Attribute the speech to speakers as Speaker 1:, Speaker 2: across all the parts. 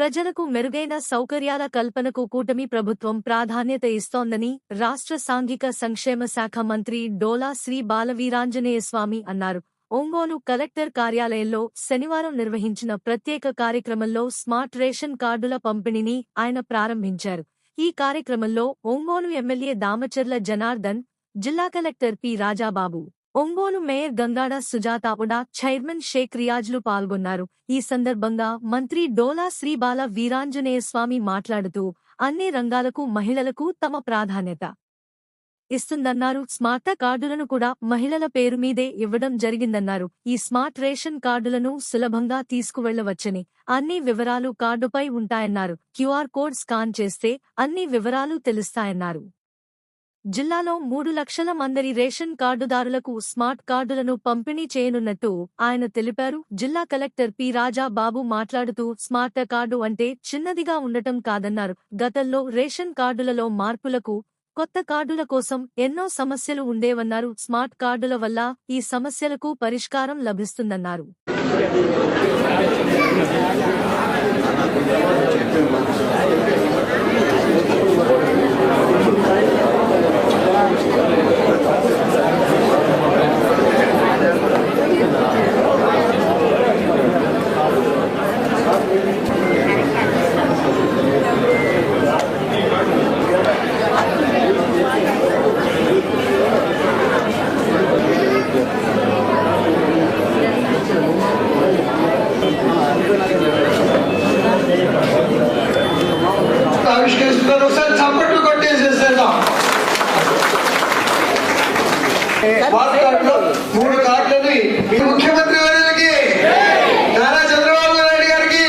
Speaker 1: ప్రజలకు మెరుగైన సౌకర్యాల కల్పనకు కూటమి ప్రభుత్వం ప్రాధాన్యత ఇస్తోందని రాష్ట్ర సాంఘిక సంక్షేమ శాఖ మంత్రి డోలా శ్రీ బాలవీరాంజనేయస్వామి అన్నారు. ఒంగోలు కలెక్టర్ కార్యాలయంలో శనివారం నిర్వహించిన ప్రత్యేక కార్యక్రమంలో స్మార్ట్ రేషన్ కార్డుల పంపిణీని ఆయన ప్రారంభించారు. ఈ కార్యక్రమంలో ఒంగోలు ఎమ్మెల్యే దామచర్ల జనార్దన్ జిల్లా collector P Rajababu Ongole mayor Gangada సుజాతాపుడా chairman Sheikh రియాజ్లు పాల్గొన్నారు. ఈ సందర్భంగా మంత్రి డోలా శ్రీబాల వీరాంజనేయ స్వామి మాట్లాడుతూ అన్ని రంగాలకు మహిళలకు తమ ప్రాధాన్యత ఇస్తుందన్నారు. స్మార్ట్ కార్డులను కూడా మహిళల పేరు మీదే ఇవ్వడం జరిగిందన్నారు. ఈ స్మార్ట్ రేషన్ కార్డులను సులభంగా తీసుకువెళ్ళవచ్చని అన్ని వివరాలు కార్డుపై ఉంటాయన్నారు. క్యూఆర్ కోడ్ స్కాన్ చేస్తే అన్ని వివరాలు తెలుస్తాయన్నారు. జిల్లాలో మూడు లక్షల మందరి రేషన్ కార్డుదారులకు స్మార్ట్ కార్డులను పంపిణీ చేయనున్నట్టు ఆయన తెలిపారు. జిల్లా కలెక్టర్ పి. రాజా బాబు మాట్లాడుతూ స్మార్ట్ కార్డు అంటే చిన్నదిగా ఉండటం కాదన్నారు. గతంలో రేషన్ కార్డులలో మార్పులకు కొత్త కార్డుల కోసం ఎన్నో సమస్యలు ఉండేవన్నారు. స్మార్ట్ కార్డుల వల్ల ఈ సమస్యలకు పరిష్కారం లభిస్తుందన్నారు
Speaker 2: ఆవిష్కరిస్తున్నారు ఒకసారి చప్పట్లు కొట్టేసేసేద్దాం స్మార్ట్ కార్డులు మూడు కార్డులని మీ ముఖ్యమంత్రి వర్యులకి నారా చంద్రబాబు నాయుడు గారికి.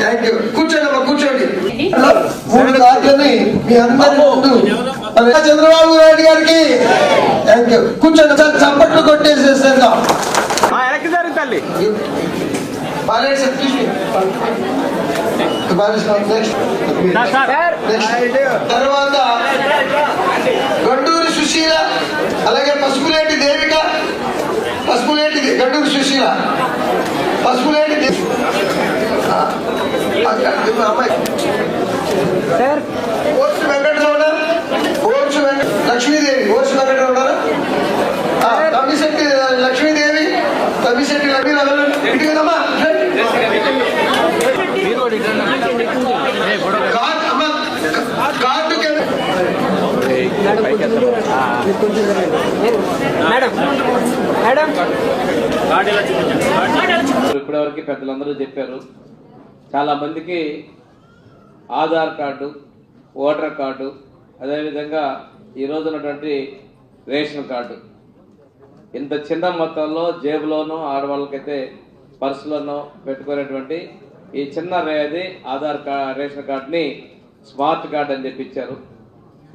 Speaker 2: థ్యాంక్ యూ కూర్చోండి అమ్మా కూర్చోండి. మూడు కార్డులని మీ అందరి ముందు నారా చంద్రబాబు నాయుడు గారికి. థ్యాంక్ యూ కూర్చోండి ఒకసారి చప్పట్లు కొట్టేసేసేద్దాం.
Speaker 3: తల్లి.
Speaker 2: Sir sir next
Speaker 3: sir.
Speaker 2: తర్వాత అక్కడ ఇదిగో అమ్మాయి
Speaker 3: సార్
Speaker 2: ఓర్సు వెంకటరమణ ఓర్సు వెంకట లక్ష్మీదేవి ఓర్సు వెంకటరమణ ఆ, తమ్మిశెట్టి లక్ష్మీదేవి తమ్మిశెట్టి లక్ష్మీ నగరు ఇటు కదమ్మా
Speaker 3: మేడం మేడం
Speaker 4: ఇప్పటివరకు పెద్దలందరూ చెప్పారు. చాలా మందికి ఆధార్ కార్డు ఓటర్ కార్డు అదేవిధంగా ఈ రోజునటువంటి ఉన్నటువంటి రేషన్ కార్డు. ఇంత చిన్న మొత్తంలో జేబులోనో ఆడవాళ్ళకైతే పర్సులోనో పెట్టుకునేటువంటి ఈ చిన్న రేది ఆధార్ కార్డ్ రేషన్ కార్డుని స్మార్ట్ కార్డ్ అని చెప్పించారు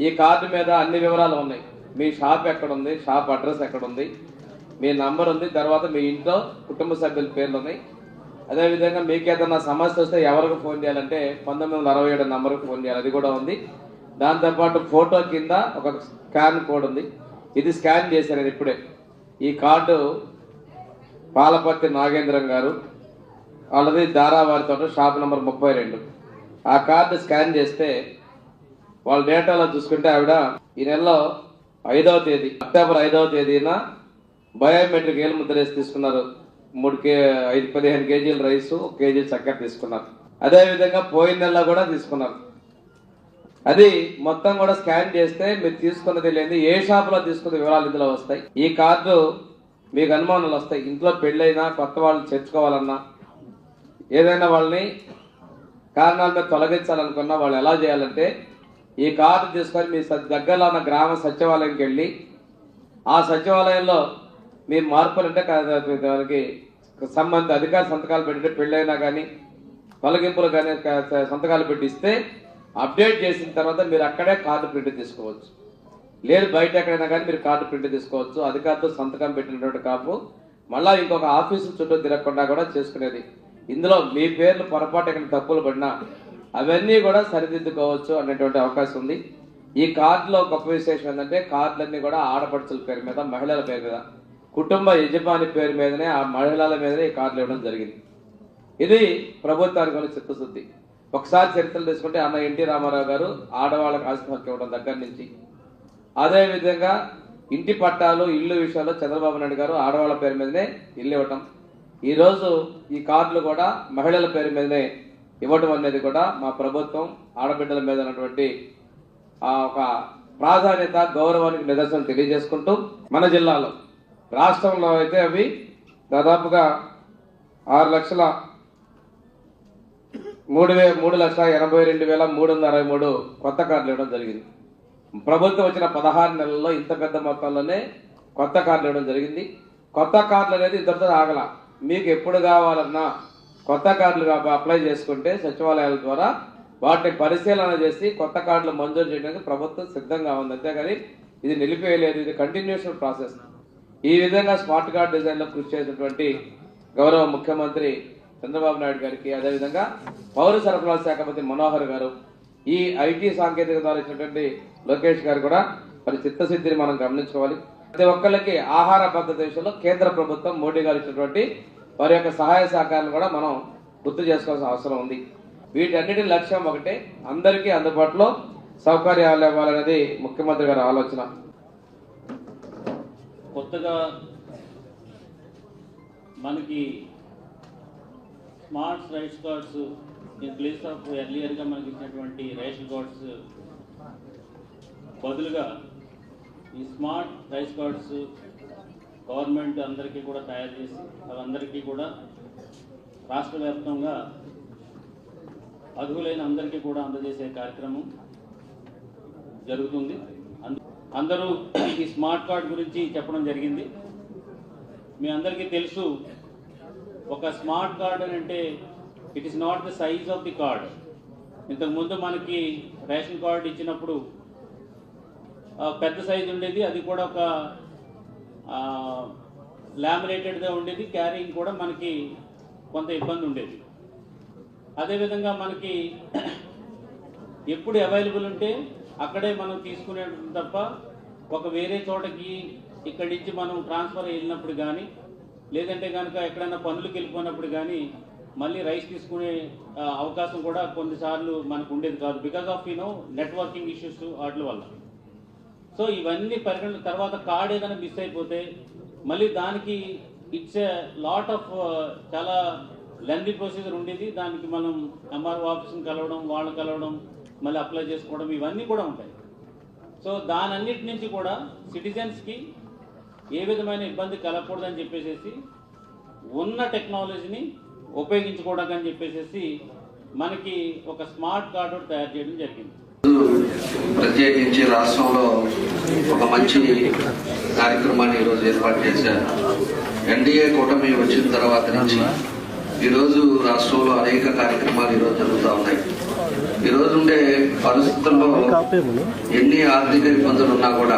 Speaker 4: ఈ కార్డు మీద అన్ని వివరాలు ఉన్నాయి. మీ షాప్ ఎక్కడ ఉంది షాప్ అడ్రస్ ఎక్కడ ఉంది మీ నంబర్ ఉంది తర్వాత మీ ఇంట్లో కుటుంబ సభ్యుల పేర్లు ఉన్నాయి. అదేవిధంగా మీకు ఏదైనా సమస్య వస్తే ఎవరికి ఫోన్ చేయాలంటే పంతొమ్మిది వందల అరవై ఏడు నంబర్కి ఫోన్ చేయాలి. అది కూడా ఉంది. దాంతోపాటు ఫోటో కింద ఒక స్కాన్ కోడ్ ఉంది. ఇది స్కాన్ చేశాను నేను ఇప్పుడే. ఈ కార్డు పాలపర్తి నాగేంద్రం గారు వాళ్ళది ధారావారితో షాప్ నెంబర్ ముప్పై రెండు. ఆ కార్డు స్కాన్ చేస్తే వాళ్ళ డేటాలో చూసుకుంటే ఆవిడ ఈ నెలలో ఐదవ తేదీ అక్టోబర్ ఐదవ తేదీన బయోమెట్రిక్ ఏలు రైస్ తీసుకున్నారు. మూడు కే ఐదు పదిహేను కేజీల రైస్ ఒక కేజీ చక్కెర తీసుకున్నారు. అదేవిధంగా పోయిన నెలలో కూడా తీసుకున్నారు. అది మొత్తం కూడా స్కాన్ చేస్తే మీరు తీసుకున్నది లేదు ఏ షాపులో తీసుకున్న వివరాలు ఇందులో వస్తాయి. ఈ కార్డు మీకు అనుమానాలు వస్తాయి. ఇంట్లో పెళ్ళైనా కొత్త వాళ్ళు చేర్చుకోవాలన్నా ఏదైనా వాళ్ళని కారణాల మీద తొలగించాలనుకున్నా వాళ్ళు ఎలా చేయాలంటే ఈ కార్డు తీసుకొని మీ దగ్గరలో ఉన్న గ్రామ సచివాలయంకి వెళ్ళి ఆ సచివాలయంలో మీ మార్పులు అంటే కా- దానికి అధికార సంతకాలు పెట్టి పెళ్ళైనా కానీ తొలగింపులు కానీ సంతకాలు పెట్టిస్తే అప్డేట్ చేసిన తర్వాత మీరు అక్కడే కార్డు ప్రింట్ తీసుకోవచ్చు. లేదు బయట ఎక్కడైనా కానీ మీరు కార్డు ప్రింట్ తీసుకోవచ్చు. అధికారితో సంతకం పెట్టినటువంటి కాపు మళ్ళీ ఇంకొక ఆఫీసు చుట్టూ తిరగకుండా కూడా చేసుకునేది. ఇందులో మీ పేర్లు పొరపాటు ఎక్కడ తప్పులు పడినా అవన్నీ కూడా సరిదిద్దుకోవచ్చు అనేటువంటి అవకాశం ఉంది. ఈ కార్డులో గొప్ప విశేషం ఏంటంటే కార్డులన్నీ కూడా ఆడపడుచుల పేరు మీద మహిళల పేరు మీద కుటుంబ యజమాని పేరు మీదనే ఆ మహిళల మీదనే ఈ కార్డులు ఇవ్వడం జరిగింది. ఇది ప్రభుత్వానికి ఉన్న చిత్తశుద్ధి. ఒకసారి చరిత్రలు తీసుకుంటే అన్న ఎన్టీ రామారావు గారు ఆడవాళ్ళకి ఆస్తి హక్కు ఇవ్వడం దగ్గర నుంచి. అదేవిధంగా ఇంటి పట్టాలు ఇల్లు విషయాల్లో చంద్రబాబు నాయుడు గారు ఆడవాళ్ళ పేరు మీదనే ఇల్లు ఇవ్వటం. ఈరోజు ఈ కార్డులు కూడా మహిళల పేరు మీదనే ఇవ్వటం అనేది కూడా మా ప్రభుత్వం ఆడబిడ్డల మీద ఉన్నటువంటి ఆ ఒక ప్రాధాన్యత గౌరవానికి నిదర్శనం తెలియజేసుకుంటూ మన జిల్లాలో రాష్ట్రంలో అయితే అవి దాదాపుగా ఆరు లక్షల మూడు వే మూడు లక్షల ఎనభై రెండు వేల మూడు వందల అరవై మూడు కొత్త కార్డులు ఇవ్వడం జరిగింది. ప్రభుత్వం వచ్చిన పదహారు నెలల్లో ఇంత పెద్ద మొత్తంలోనే కొత్త కార్డులు ఇవ్వడం జరిగింది. కొత్త కార్డులు అనేది ఇద్దరితో ఆగల. మీకు ఎప్పుడు కావాలన్నా కొత్త కార్డులు అప్లై చేసుకుంటే సచివాలయాల ద్వారా వాటిని పరిశీలన చేసి కొత్త కార్డులు మంజూరు చేయడానికి ప్రభుత్వం సిద్ధంగా ఉంది. అంతేగాని ఇది నిలిపివేయలేదు. ఇది కంటిన్యూషన్ ప్రాసెస్ ఈ విధంగా స్మార్ట్ కార్డ్ డిజైన్లో కృషి చేసినటువంటి గౌరవ ముఖ్యమంత్రి చంద్రబాబు నాయుడు గారికి అదేవిధంగా పౌర సరఫరాల శాఖ మంత్రి మనోహర్ గారు ఈ ఐటీ సాంకేతిక ద్వారా ఇచ్చినటువంటి లోకేష్ గారు కూడా మరి చిత్తశుద్ధిని మనం గమనించుకోవాలి. ప్రతి ఒక్కళ్ళకి ఆహార భద్రత విషయంలో కేంద్ర ప్రభుత్వం మోడీ గారు ఇచ్చినటువంటి వారి యొక్క సహాయ సహకారాలు కూడా మనం గుర్తు చేసుకోవాల్సిన అవసరం ఉంది. వీటన్నిటి లక్ష్యం ఒకటే అందరికీ అందుబాటులో సౌకర్యాలు ఇవ్వాలనేది ముఖ్యమంత్రి గారి ఆలోచన.
Speaker 5: కొత్తగా మనకి smart rice cards in place of ఎర్లియర్గా మనకి ఇచ్చినటువంటి రేషన్ కార్డ్స్ బదులుగా ఈ స్మార్ట్ రైస్ కార్డ్స్ గవర్నమెంట్ అందరికీ కూడా తయారు చేసి వాళ్ళందరికీ కూడా రాష్ట్ర వ్యాప్తంగా అర్హులైన అందరికీ కూడా అందజేసే కార్యక్రమం జరుగుతుంది. అందు అందరూ ఈ స్మార్ట్ కార్డ్ గురించి చెప్పడం జరిగింది. మీ అందరికీ తెలుసు ఒక స్మార్ట్ కార్డ్ అని అంటే it is not the size of the card ఇంతకుముందు మనకి రేషన్ కార్డ్ ఇచ్చినప్పుడు పెద్ద సైజు ఉండేది. అది కూడా ఒక లామినేటెడ్గా ఉండేది. క్యారింగ్ కూడా మనకి కొంత ఇబ్బంది ఉండేది. అదేవిధంగా మనకి ఎప్పుడు అవైలబుల్ ఉంటే అక్కడే మనం తీసుకునే తప్ప ఒక వేరే చోటకి ఇక్కడి నుంచి మనం ట్రాన్స్ఫర్ వెళ్ళినప్పుడు కానీ లేదంటే కనుక ఎక్కడైనా పనులకు వెళ్ళిపోయినప్పుడు కానీ మళ్ళీ రైస్ తీసుకునే అవకాశం కూడా కొన్నిసార్లు మనకు ఉండేది కాదు. Because of you know networking issues వాటి వల్ల. సో ఇవన్నీ పరిగణ తర్వాత కార్డ్ ఏదైనా మిస్ అయిపోతే మళ్ళీ దానికి ఇట్స్ ఏ లాట్ ఆఫ్ చాలా లెంది ప్రొసీజర్ ఉండేది. దానికి మనం ఎంఆర్ఓ ఆఫీస్ని కలవడం వాళ్ళని కలవడం మళ్ళీ అప్లై చేసుకోవడం ఇవన్నీ కూడా ఉంటాయి. సో దానన్నిటి నుంచి కూడా సిటిజన్స్కి ఏ విధమైన ఇబ్బంది కలగకూడదని చెప్పేసి ఉన్న టెక్నాలజీని ఉపయోగించుకోవడం అని చెప్పేసి మనకి ఒక స్మార్ట్ కార్డు తయారు చేయడం జరిగింది.
Speaker 6: ప్రత్యేకించి రాష్ట్రంలో ఒక మంచి కార్యక్రమాన్ని ఈరోజు ఏర్పాటు చేశారు. ఎన్డీఏ కూటమి వచ్చిన తర్వాత నుంచి ఈరోజు రాష్ట్రంలో అనేక కార్యక్రమాలు ఈరోజు జరుగుతూ ఉన్నాయి. ఈ రోజు ఉండే పరిస్థితుల్లో ఎన్ని ఆర్థిక ఇబ్బందులు ఉన్నా కూడా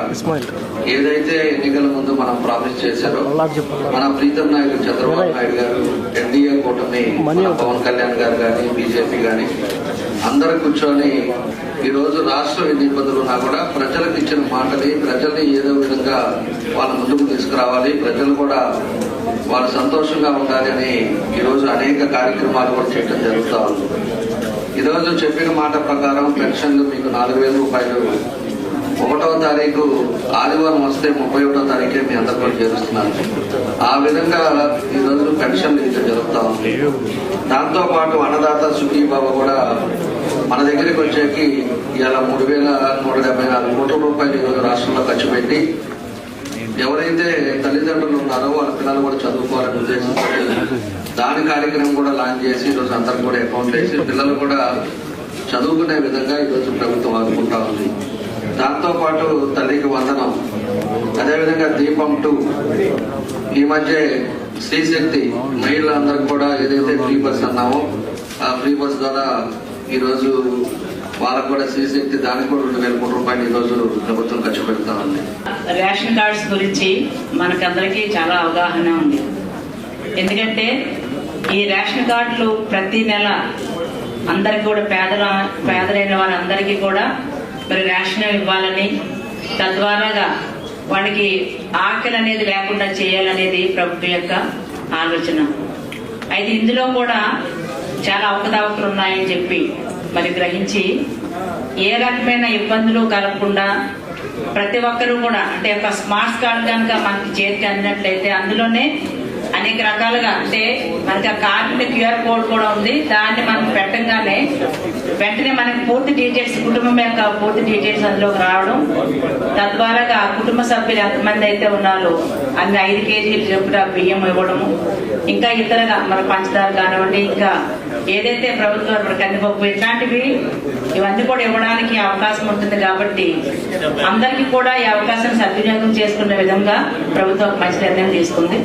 Speaker 6: ఏదైతే ఎన్నికల ముందు మనం ప్రామిస్ చేశారో మన ప్రీతం నాయకుడు చంద్రబాబు నాయుడు గారు ఎన్డీఏ కూటమి పవన్ కళ్యాణ్ గారు కానీ బీజేపీ కానీ అందరూ కూర్చొని ఈ రోజు రాష్ట్రం ఎన్ని ఇబ్బందులు ఉన్నా కూడా ప్రజలకు ఇచ్చిన మాటని ప్రజల్ని ఏదో విధంగా వాళ్ళ ముందుకు తీసుకురావాలి. ప్రజలు కూడా వాళ్ళు సంతోషంగా ఉండాలి అని ఈ రోజు అనేక కార్యక్రమాలు కూడా చేయడం జరుగుతూ ఉంది. ఈ రోజు చెప్పిన మాట ప్రకారం పెన్షన్లు మీకు నాలుగు వేల రూపాయలు. ఒకటో తారీఖు ఆదివారం వస్తే ముప్పై ఒకటో తారీఖే మీ అందరికీ కూడా చేరుస్తున్నారు. ఆ విధంగా ఈ పెన్షన్ పెన్షన్లు ఇచ్చడం జరుగుతూ ఉంది. దాంతో పాటు అన్నదాత సుఖీ బాబా కూడా మన దగ్గరికి వచ్చేకి ఇలా మూడు వేల నూట డెబ్బై నాలుగు కోట్ల రూపాయలు ఈరోజు రాష్ట్రంలో ఖర్చు పెట్టి ఎవరైతే తల్లిదండ్రులు ఉన్నారో వాళ్ళ పిల్లలు కూడా చదువుకోవాలని ఉద్దేశంతో దాని కార్యక్రమం కూడా లాంచ్ చేసి ఈరోజు అందరూ కూడా అకౌంట్ వేసి పిల్లలు కూడా చదువుకునే విధంగా ఈరోజు ప్రభుత్వం ఆదుకుంటా ఉంది. దాంతో పాటు తల్లికి వందనం. అదేవిధంగా దీపం టూ. ఈ మధ్య స్త్రీశక్తి మహిళలందరికీ కూడా ఏదైతే ఫ్రీ బస్ అన్నామో ఆ ఫ్రీ బస్ ద్వారా ఈరోజు వాళ్ళకు కూడా శ్రీశక్తి దానికి కూడా రెండు వేల కోట్ల రూపాయలు ఈరోజు ప్రభుత్వం ఖర్చు పెడతా ఉంది.
Speaker 7: రేషన్ కార్డ్స్ గురించి మనకందరికీ చాలా అవగాహన ఉంది. ఎందుకంటే ఈ రేషన్ కార్డులు ప్రతి నెల అందరికి కూడా పేదల పేదలైన వాళ్ళందరికీ కూడా మరి రేషన్ ఇవ్వాలని తద్వారాగా వాళ్ళకి ఆకలి అనేది లేకుండా చేయాలనేది ప్రభుత్వం యొక్క ఆలోచన. అయితే ఇందులో కూడా చాలా అవకతవకలు ఉన్నాయని చెప్పి మరి గ్రహించి ఏ రకమైన ఇబ్బందులు కలగకుండా ప్రతి ఒక్కరూ కూడా అంటే ఒక స్మార్ట్ కార్డ్ కనుక మనకి చేతికి అందినట్లయితే అందులోనే అనేక రకాలుగా. అంటే మనకి ఆ కార్డు క్యూఆర్ కోడ్ కూడా ఉంది. దాన్ని మనం పెట్టంగానే వెంటనే మనకి పూర్తి డీటెయిల్స్ కుటుంబం యొక్క పూర్తి డీటెయిల్స్ అందులోకి రావడం. తద్వారా ఆ కుటుంబ సభ్యులు ఎంతమంది అయితే ఉన్నారో అన్ని ఐదు కేజీలు చొప్పున బియ్యం ఇవ్వడము. ఇంకా ఇతరగా మన పంచదార కానివ్వండి ఇంకా ఏదైతే ప్రభుత్వం ఇప్పుడు కందిపప్పు ఇట్లాంటివి ఇవన్నీ కూడా ఇవ్వడానికి అవకాశం ఉంటుంది కాబట్టి అందరికీ కూడా ఈ అవకాశం సద్వినియోగం చేసుకునే విధంగా ప్రభుత్వం మంచి నిర్ణయం తీసుకుంది.